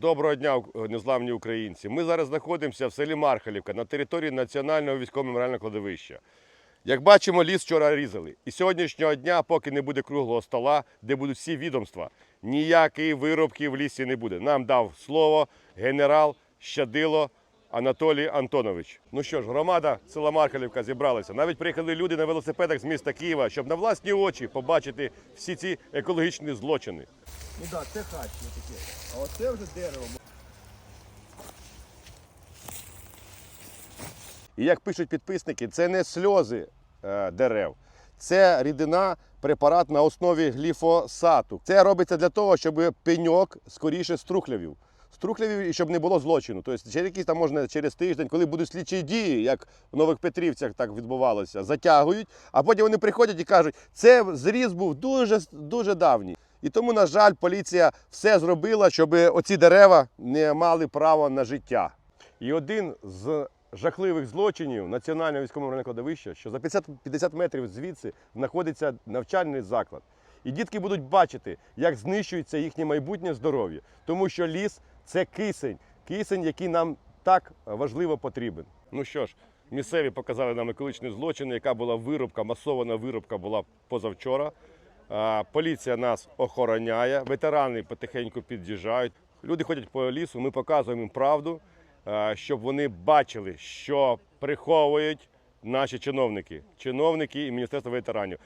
Доброго дня, незламні українці. Ми зараз знаходимося в селі Мархалівка на території Національного військово-меморіального кладовища. Як бачимо, ліс вчора різали. І сьогоднішнього дня, поки не буде круглого стола, де будуть всі відомства, ніякої виробки в лісі не буде. Нам дав слово генерал Щадило Анатолій Антонович. Ну що ж, громада села Мархалівка зібралася. Навіть приїхали люди на велосипедах з міста Києва, щоб на власні очі побачити всі ці екологічні злочини. Ну так, це хач таке. А оце вже дерево. І як пишуть підписники, це не сльози е, дерев, це рідина, препарат на основі гліфосату. Це робиться для того, щоб пеньок скоріше струхлявів. Струхлявів і щоб не було злочину. Тобто через якісь там можна через тиждень, коли будуть слідчі дії, як в Нових Петрівцях так відбувалося, затягують, а потім вони приходять і кажуть, це зріз був дуже, дуже давній. І тому, на жаль, поліція все зробила, щоб оці дерева не мали права на життя. І один з жахливих злочинів Національного військового кладовища, що за 50, 50 метрів звідси знаходиться навчальний заклад. І дітки будуть бачити, як знищується їхнє майбутнє здоров'я, тому що ліс це кисень, кисень, який нам так важливо потрібен. Ну що ж, місцеві показали нам екологічні злочини, яка була вирубка, масована вирубка була позавчора. Поліція нас охороняє, ветерани потихеньку під'їжджають. Люди ходять по лісу, ми показуємо їм правду, щоб вони бачили, що приховують наші чиновники, чиновники і Міністерство ветеранів.